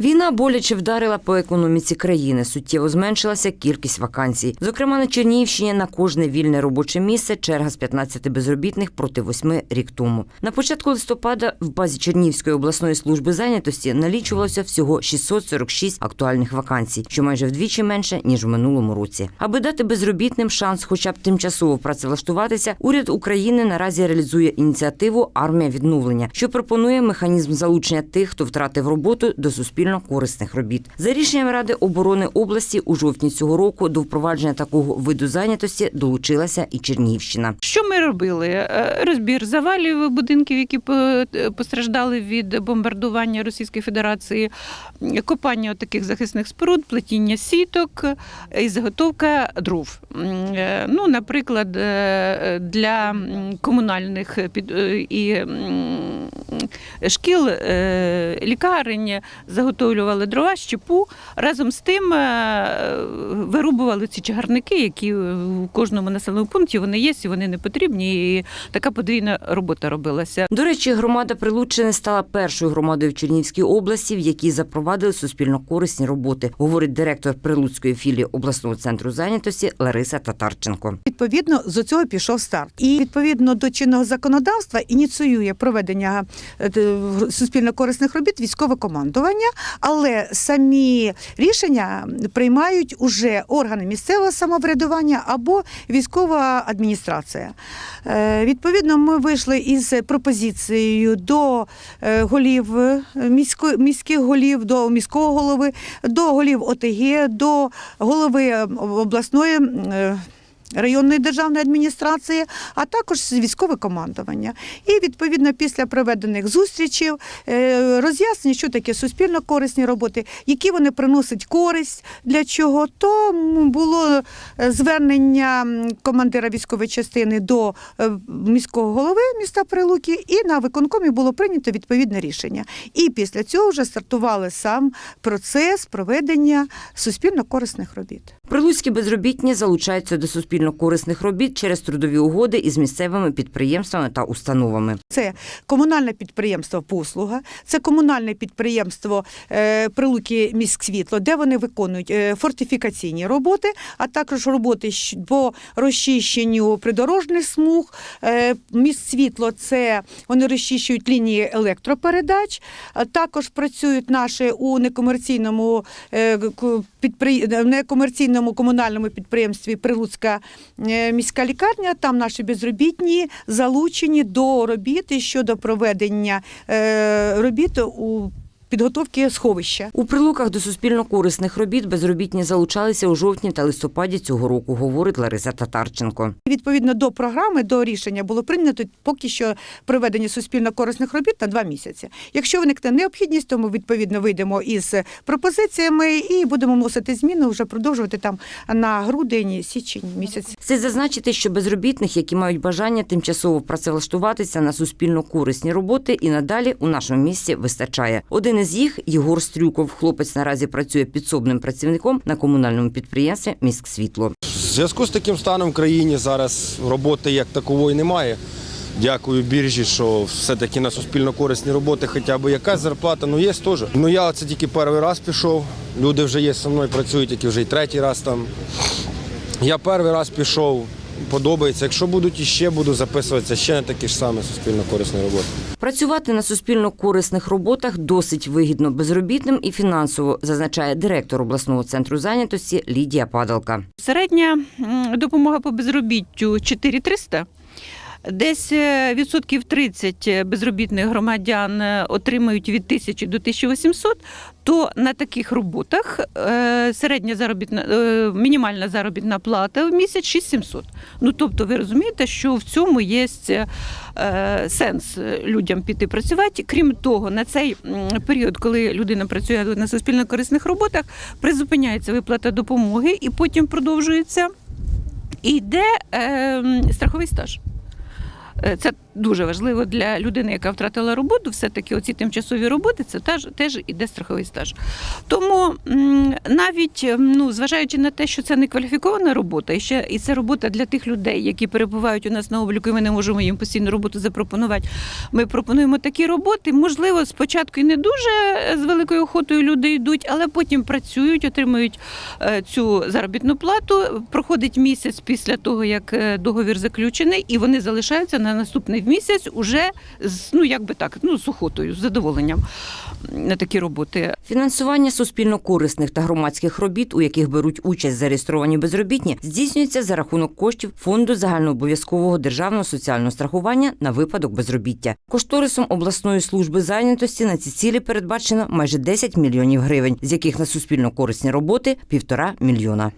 Війна боляче вдарила по економіці країни. Суттєво зменшилася кількість вакансій. Зокрема, на Чернігівщині на кожне вільне робоче місце черга з 15 безробітних проти 8 рік тому. На початку листопада в базі Чернігівської обласної служби зайнятості налічувалося всього 646 актуальних вакансій, що майже вдвічі менше ніж в минулому році. Аби дати безробітним шанс, хоча б тимчасово працевлаштуватися, уряд України наразі реалізує ініціативу Армія відновлення, що пропонує механізм залучення тих, хто втратив роботу до суспільно корисних робіт. За рішенням Ради оборони області у жовтні цього року до впровадження такого виду зайнятості долучилася і Чернігівщина. Що ми робили? Е, Розбір завалів будинків, які постраждали від бомбардування Російської Федерації, копання таких захисних споруд, плетіння сіток е, і заготовка дров. Е, Ну, наприклад, е, для комунальних е, і шкіл, е, лікарень заготовлювали дрова, щепу. Разом з тим е, вирубували ці чагарники, які в кожному населеному пункті вони є, і вони не потрібні. І така подвійна робота робилася. До речі, громада Прилуччини стала першою громадою в Чернігівській області, в якій запровадили суспільно корисні роботи, говорить директор Прилуцької філії обласного центру зайнятості Лариса Татарченко. Відповідно, з цього пішов старт. І відповідно до чинного законодавства ініціює проведення е, суспільно-корисних робіт військове командування, але самі рішення приймають уже органи місцевого самоврядування або військова адміністрація. Е, Відповідно, ми вийшли із пропозицією до е, голів е, міських голів, до міського голови, до голів ОТГ, до голови е, обласної. Районної державної адміністрації, а також військове командування. І відповідно після проведених зустрічей роз'яснення, що таке суспільно корисні роботи, які вони приносять користь для чого, то було е, звернення командира військової частини до е, міського голови міста Прилуки, і на виконкомі було прийнято відповідне рішення. І після цього вже стартували сам процес проведення суспільно корисних робіт. Прилуцькі безробітні залучаються до суспільно корисних робіт через трудові угоди із місцевими підприємствами та установами. Це комунальне підприємство Послуга, це комунальне підприємство е, Прилуки міськсвітло, де вони виконують е, фортифікаційні роботи, а також роботи по розчищенню придорожних смуг. Е, міськсвітло це вони розчищують лінії електропередач. Також працюють наші у некомерційному ку- некомерційному комунальному підприємстві Прилуцька міська лікарня. Там наші безробітні залучені до робіт щодо проведення е, робіт у підготовки сховища. У прилуках до суспільно корисних робіт безробітні залучалися у жовтні та листопаді цього року, говорить Лариса Татарченко. Відповідно до програми, до рішення було прийнято поки що проведення суспільно корисних робіт на два місяці. Якщо виникне необхідність, то ми відповідно вийдемо із пропозиціями і будемо вносити зміни, вже продовжувати там на грудень, січень місяць. Слід зазначити, що безробітних, які мають бажання тимчасово працевлаштуватися на суспільно корисні роботи, і надалі у нашому місті вистачає. Один із їх Єгор Стрюков. Хлопець наразі працює підсобним працівником на комунальному підприємстві Міськсвітло. Зв'язку з таким станом в країні зараз роботи як такової немає. Дякую біржі, що все-таки на суспільно корисні роботи хоча б якась зарплата, ну є теж. Ну я це тільки перший раз пішов. Люди вже є зі мною, працюють, які вже й третій раз там. Я перший раз пішов, подобається. Якщо будуть іще, буду записуватися ще на такі ж самі суспільно корисні роботи. Працювати на суспільно корисних роботах досить вигідно безробітним і фінансово, зазначає директор обласного центру зайнятості Лідія Падалка. Середня допомога по безробіттю 4300. Десь е, відсотків 30 безробітних громадян е, отримують від 1000 до 1800, то на таких роботах е, середня заробітна, е, мінімальна заробітна плата в місяць 6700. Ну тобто ви розумієте, що в цьому є е, сенс людям піти працювати. Крім того, на цей період, коли людина працює на суспільно корисних роботах, призупиняється виплата допомоги і потім продовжується. І йде е, страховий стаж. Е, Це дуже важливо для людини, яка втратила роботу, все-таки оці тимчасові роботи, це теж, теж іде страховий стаж. Тому навіть ну, зважаючи на те, що це не кваліфікована робота, і ще і це робота для тих людей, які перебувають у нас на обліку, і ми не можемо їм постійну роботу запропонувати. Ми пропонуємо такі роботи. Можливо, спочатку і не дуже з великою охотою люди йдуть, але потім працюють, отримують е, цю заробітну плату. Проходить місяць після того, як е, договір заключений, і вони залишаються на наступний місяць уже з ну як би так, ну з охотою, з задоволенням на такі роботи. Фінансування суспільно-корисних та громадських робіт, у яких беруть участь зареєстровані безробітні, здійснюється за рахунок коштів фонду загальнообов'язкового державного соціального страхування на випадок безробіття. Кошторисом обласної служби зайнятості на ці цілі передбачено майже 10 мільйонів гривень, з яких на суспільно-корисні роботи півтора мільйона.